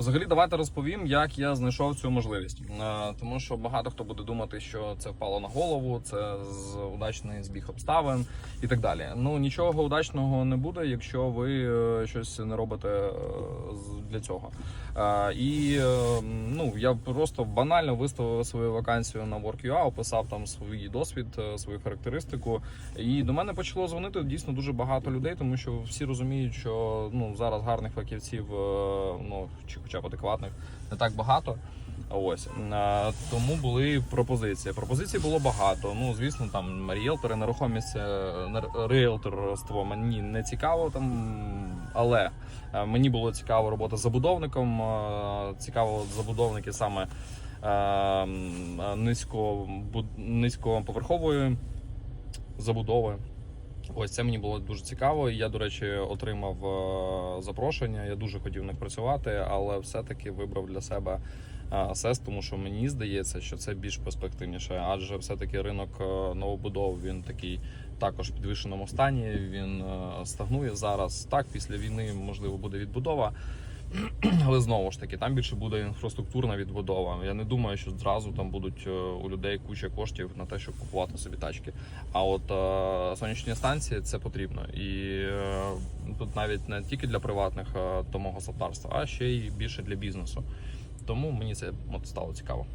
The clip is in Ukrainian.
Взагалі, давайте розповім, як я знайшов цю можливість. Е, Тому що багато хто буде думати, що це впало на голову, це удачний збіг обставин і так далі. Ну нічого удачного не буде, якщо ви е, щось не робите е, для цього. І е, ну я просто банально виставив свою вакансію на Work.ua, описав там свій досвід, е, свою характеристику. І до мене почало дзвонити дійсно дуже багато людей, тому що всі розуміють, що ну зараз гарних фахівців, е, ну чи хоча б адекватних, не так багато. Ось тому були пропозиції. Пропозицій було багато. Ну звісно, там ріелтори, нерухомість, риелторство мені не цікаво там, але е, мені було цікаво робота з забудовником. е, Цікаво забудовники саме е, низько низькоповерхової забудови. Ось це мені було дуже цікаво. Я, до речі, отримав запрошення. Я дуже хотів них працювати, але все-таки вибрав для себе СЕС, тому що мені здається, що це більш перспективніше, адже все-таки ринок новобудов він такий також в підвищеному стані. Він е, стагнує зараз. Так, після війни можливо буде відбудова. Але знову ж таки, там більше буде інфраструктурна відбудова. Я не думаю, що зразу там будуть е, у людей куча коштів на те, щоб купувати собі тачки. А от е, сонячні станції це потрібно. І е, тут навіть не тільки для приватних е, домогосподарств, а ще й більше для бізнесу. Тому мені це от стало цікаво.